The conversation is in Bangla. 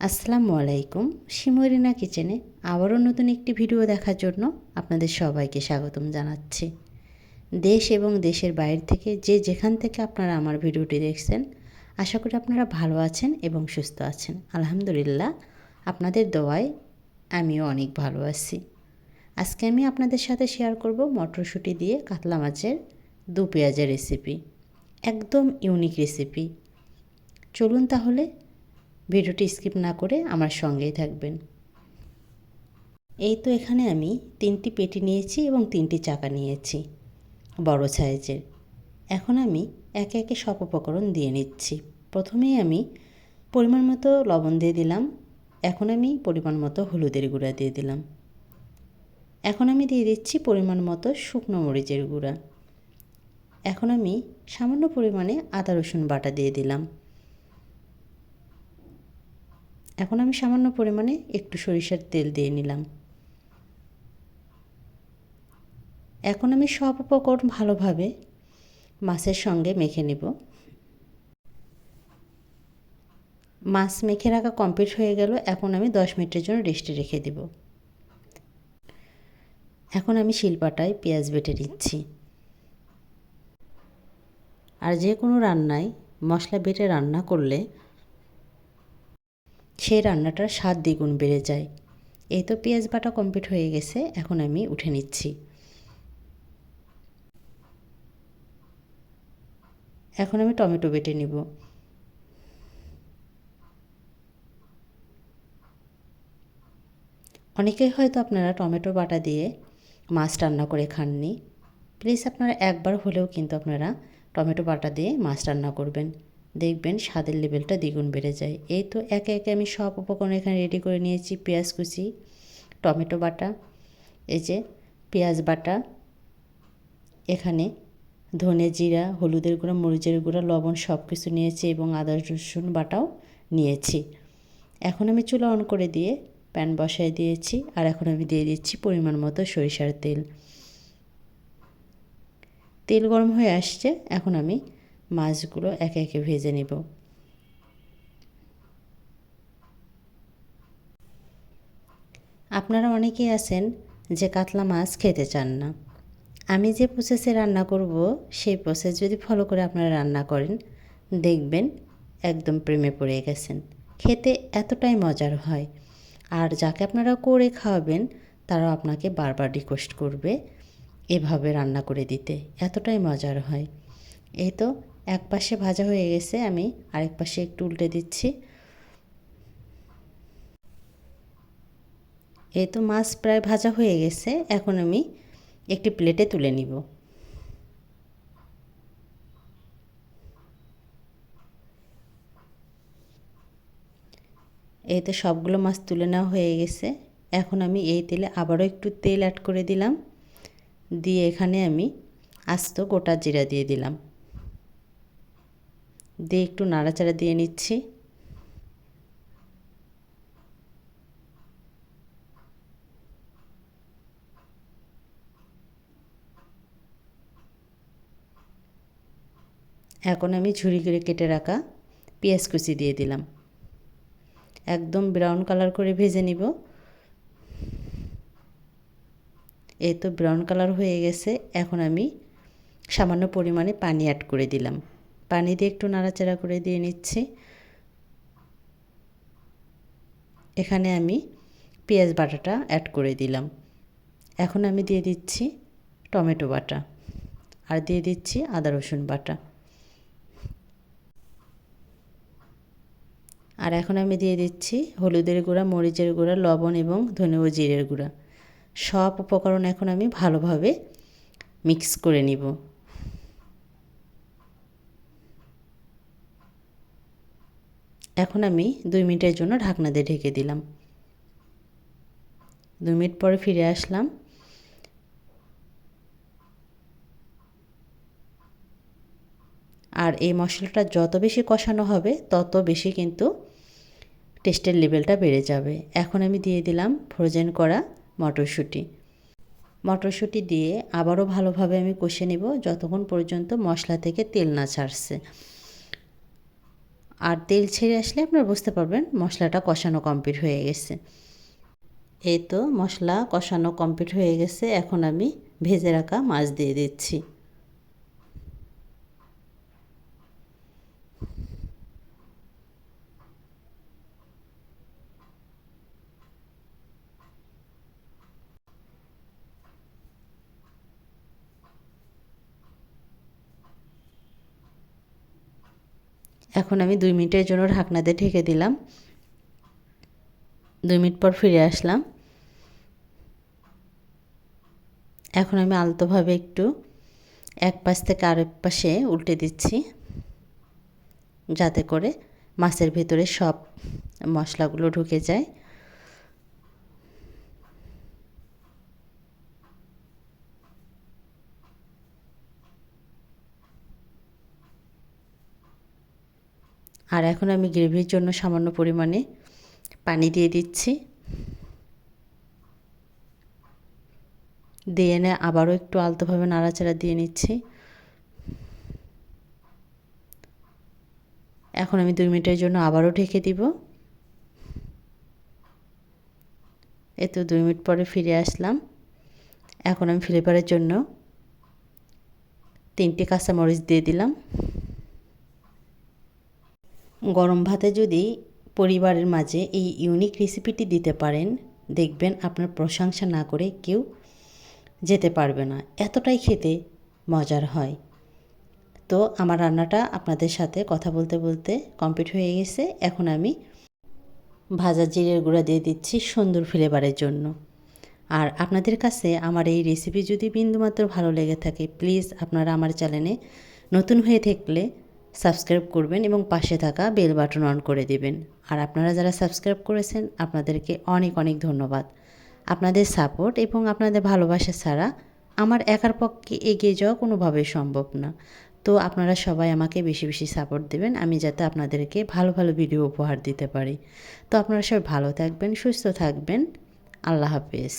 আসসালামু আলাইকুম। শিমরিনা কিচেনে আবারও নতুন একটি ভিডিও দেখার জন্য আপনাদের সবাইকে স্বাগতম জানাচ্ছি। দেশ এবং দেশের বাইরে থেকে যে যেখান থেকে আপনারা আমার ভিডিওটি দেখছেন, আশা করি আপনারা ভালো আছেন এবং সুস্থ আছেন। আলহামদুলিল্লাহ, আপনাদের দোয়ায় আমিও অনেক ভালো আছি। আজকে আমি আপনাদের সাথে শেয়ার করব মটরশুঁটি দিয়ে কাতলা মাছের দু পেঁয়াজের রেসিপি একদম ইউনিক রেসিপি চলুন তাহলে ভিডিওটি স্কিপ না করে আমার সঙ্গেই থাকবেন। এই তো এখানে আমি তিনটি পেটি নিয়েছি এবং তিনটি চাকা নিয়েছি, বড় সাইজের। এখন আমি একে একে সব উপকরণ দিয়ে নিচ্ছি। প্রথমেই আমি পরিমাণ মতো লবণ দিয়ে দিলাম। এখন আমি পরিমাণ মতো হলুদের গুঁড়া দিয়ে দিলাম। এখন আমি দিয়ে দিচ্ছি পরিমাণ মতো শুকনো মরিচের গুঁড়া। এখন আমি সামান্য পরিমাণে আদা রসুন বাটা দিয়ে দিলাম। এখন আমি সামান্য পরিমাণে একটু সরিষার তেল দিয়ে নিলাম। এখন আমি সব উপকরণ ভালোভাবে মাছের সঙ্গে মেখে নেব। মাছ মেখে রাখা কমপ্লিট হয়ে গেল, এখন আমি দশ মিনিটের জন্য রেস্টে রেখে দেব। এখন আমি শিলপাটায় পেঁয়াজ বেটে নিচ্ছি। আর যে কোনো রান্নায় মশলা বেটে রান্না করলে সেই রান্নাটার স্বাদ দ্বিগুণ বেড়ে যায়। এই তো পেঁয়াজ বাটা কমপ্লিট হয়ে গেছে, এখন আমি উঠে নিচ্ছি। এখন আমি টমেটো বেটে নিব। অনেকেই হয়তো আপনারা টমেটো বাটা দিয়ে মাছ রান্না করে খাননি। প্লিজ আপনারা একবার হলেও কিন্তু আপনারা টমেটো বাটা দিয়ে মাছ রান্না করবেন। দেখবেন স্বাদের লেভেলটা দ্বিগুণ বেড়ে যায়। এই তো একে একে আমি সব উপকরণ এখানে রেডি করে নিয়েছি, পেঁয়াজ কুচি, টমেটো বাটা, এই যে পেঁয়াজ বাটা, এখানে ধনে জিরা, হলুদের গুঁড়া, মরিচের গুঁড়া, লবণ সব কিছু নিয়েছি এবং আদা, রসুন বাটাও নিয়েছি। এখন আমি চুলা অন করে দিয়ে প্যান বসায় দিয়েছি আর এখন আমি দিয়ে দিচ্ছি পরিমাণ মতো সরিষার তেল। তেল গরম হয়ে আসছে, এখন আমি মাছগুলো একে একে ভেজে নেব। আপনারা অনেকেই আছেন যে কাতলা মাছ খেতে চান না। আমি যে প্রসেসে রান্না করব, সেই প্রসেস যদি ফলো করে আপনারা রান্না করেন, দেখবেন একদম প্রেমে পড়ে গেছেন। খেতে এতটাই মজার হয়। আর যাকে আপনারা করে খাওয়াবেন, তারাও আপনাকে বারবার রিকোয়েস্ট করবে এভাবে রান্না করে দিতে। এতটাই মজার হয়। এই তো এক পাশে ভাজা হয়ে গেছে, আমি আরেক পাশে একটু উল্টে দিচ্ছি। এই তো মাছ প্রায় ভাজা হয়ে গেছে, এখন আমি একটি প্লেটে তুলে নিব। এই তো সবগুলো মাছ তুলে নেওয়া হয়ে গেছে, এখন আমি এই তেলে আবারও একটু তেল অ্যাড করে দিলাম। দিয়ে এখানে আমি আস্ত গোটা জিরা দিয়ে দিলাম। দিয়ে একটু নাড়াচাড়া দিয়ে নিচ্ছি। এখন আমি ঝুড়ি করে কেটে রাখা পেঁয়াজ কুচি দিয়ে দিলাম। একদম ব্রাউন কালার করে ভেজে নিব। এই তো ব্রাউন কালার হয়ে গেছে। এখন আমি সামান্য পরিমাণে পানি অ্যাড করে দিলাম। পানি দিয়ে একটু নাড়াচাড়া করে দিয়ে নিচ্ছি। এখানে আমি পেঁয়াজ বাটাটা অ্যাড করে দিলাম। এখন আমি দিয়ে দিচ্ছি টমেটো বাটা আর দিয়ে দিচ্ছি আদা রসুন বাটা। আর এখন আমি দিয়ে দিচ্ছি হলুদের গুঁড়া, মরিচের গুঁড়া, লবণ এবং ধনে ও জিরের গুঁড়া। সব উপকরণ এখন আমি ভালোভাবে মিক্স করে নিব। এখন আমি দুই মিনিটের জন্য ঢাকনা দিয়ে ঢেকে দিলাম। দুই মিনিট পরে ফিরে আসলাম। আর এই মশলাটা যত বেশি কষানো হবে, তত বেশি কিন্তু টেস্টের লেভেলটা বেড়ে যাবে। এখন আমি দিয়ে দিলাম ফ্রোজেন করা মটরশুঁটি। মটরশুঁটি দিয়ে আবারও ভালোভাবে আমি কষে নেব, যতক্ষণ পর্যন্ত মশলা থেকে তেল না ছাড়ছে। আর তেল ছেড়ে আসলে আপনারা বুঝতে পারবেন মশলাটা কষানো কমপ্লিট হয়ে গেছে। এই তো মশলা কষানো কমপ্লিট হয়ে গেছে। এখন আমি ভেজে রাখা মাছ দিয়ে দিচ্ছি। এখন আমি দুই মিনিটের জন্য ঢাকনাতে ঢেকে দিলাম। দুই মিনিট পর ফিরে আসলাম। এখন আমি আলতোভাবে একটু এক পাশ থেকে আরেক পাশে উল্টে দিচ্ছি, যাতে করে মাছের ভেতরে সব মশলাগুলো ঢুকে যায়। আর এখন আমি গ্রেভির জন্য সামান্য পরিমাণে পানি দিয়ে দিচ্ছি। দিয়ে এনে আবারও একটু আলতোভাবে নাড়াচাড়া দিয়ে নিচ্ছি। এখন আমি দুই মিনিটের জন্য আবারও ঢেকে দিব। এ তো দুই মিনিট পরে ফিরে আসলাম। এখন আমি ফ্লেভারের জন্য তিনটে কাঁচামরিচ দিয়ে দিলাম। গরম ভাতে যদি পরিবারের মাঝে এই ইউনিক রেসিপিটি দিতে পারেন, দেখবেন আপনার প্রশংসা না করে কেউ যেতে পারবে না। এতটাই খেতে মজার হয়। তো আমার রান্নাটা আপনাদের সাথে কথা বলতে বলতে কমপ্লিট হয়ে গেছে। এখন আমি ভাজা জিরের গুঁড়া দিয়ে দিচ্ছি সুন্দর ফ্লেভারের জন্য। আর আপনাদের কাছে আমার এই রেসিপি যদি বিন্দুমাত্র ভালো লেগে থাকে প্লিজ আপনারা আমার চ্যানেলে নতুন হয়ে থাকলে সাবস্ক্রাইব করবেন এবং পাশে থাকা বেল বাটন অন করে দেবেন। আর আপনারা যারা সাবস্ক্রাইব করেছেন, আপনাদেরকে অনেক অনেক ধন্যবাদ। আপনাদের সাপোর্ট এবং আপনাদের ভালোবাসা ছাড়া আমার একার পক্ষে এগিয়ে যাওয়া কোনোভাবেই সম্ভব না। তো আপনারা সবাই আমাকে বেশি বেশি সাপোর্ট দেবেন, আমি যাতে আপনাদেরকে ভালো ভালো ভিডিও উপহার দিতে পারি। তো আপনারা সবাই ভালো থাকবেন, সুস্থ থাকবেন। আল্লাহ হাফেজ।